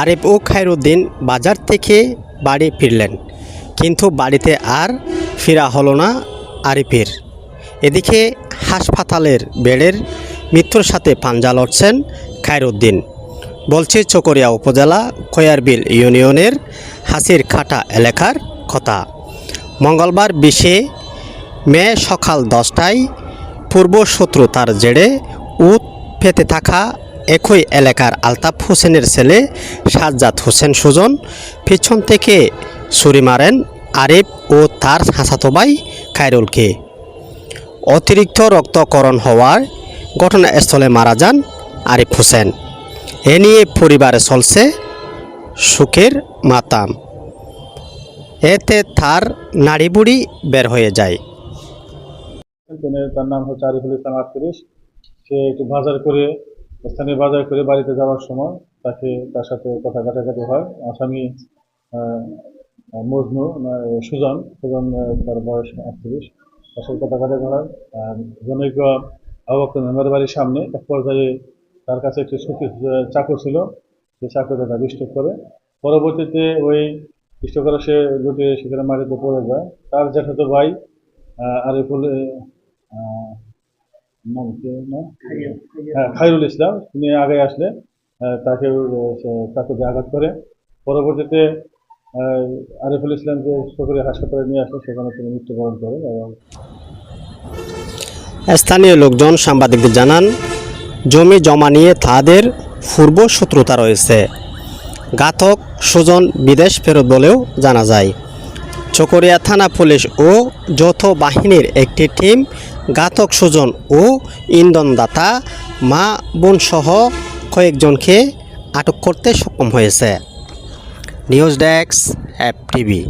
আরিফ ও খায়রুদ্দিন বাজার থেকে বাড়ি ফিরলেন। কিন্তু বাড়িতে আর ফেরা হলো না আরিফের। এদিকে হাসপাতালের বেডের মৃত্যুর সাথে পাঞ্জা লড়ছেন খায়রুদ্দিন। বলছে, চকরিয়া উপজেলা খয়ারবিল ইউনিয়নের হাসির খাটা এলাকার কথা। মঙ্গলবার বিশে মে সকাল দশটায় পূর্ব শত্রুতার জেরে উত পেতে থাকা একই এলাকার আলতাফ হোসেনের ছেলে সাজ্জাদ হোসেন সুজন পিছন থেকে ছুরি মারেন আরিফ ও তার হাসাতো ভাই খায়রুলকে। অতিরিক্ত রক্তকরণ হওয়ার ঘটনাস্থলে মারা যান আরিফ হোসেন। এ নিয়ে পরিবারে চলছে সুখের মাতাম। এতে তার নাড়ি বুড়ি বের হয়ে যায়। তার নাম হচ্ছে আরিফুল ইসলাম আটত্রিশ সে একটু বাজার করে স্থানীয় বাজার করে বাড়িতে যাওয়ার সময় তাকে তার সাথে কথা কাটাকাটি হয়। আসামি মজনু সুজন সুজন তার বয়স আটত্রিশ তার সাথে কথা কাটাকাটি হয়। জনৈক আবক্ত মেম্বার বাড়ির সামনে এক পর্যায়ে তার কাছে একটি সুতি আহ, চাকু ছিল। সেই চাকুতে তাকে স্টোক করে। পরবর্তীতে ওই স্টোক করে সে লুটিয়ে সেখানে মাটিতে পড়ে যায়। তার জ্যাঠাতো ভাই আরিফুল খাইরুল ইসলাম, তিনি আগে আসলে তাকে দিয়ে আঘাত করে। পরবর্তীতে আরিফুল ইসলামকে সরকারি হাসপাতালে নিয়ে আসলে সেখানে তিনি মৃত্যুবরণ করেন এবং স্থানীয় লোকজন সাংবাদিকদের জানান, জমি জমা নিয়ে তাদের পূর্ব শত্রুতা রয়েছে। ঘাতক সুজন বিদেশ ফেরত বলেও জানা যায়। চকরিয়া থানা পুলিশ ও যৌথ বাহিনীর একটি টিম ঘাতক সুজন ও ইন্ধনদাতা মা বোনসহ কয়েকজনকে আটক করতে সক্ষম হয়েছে। News desk, app TV.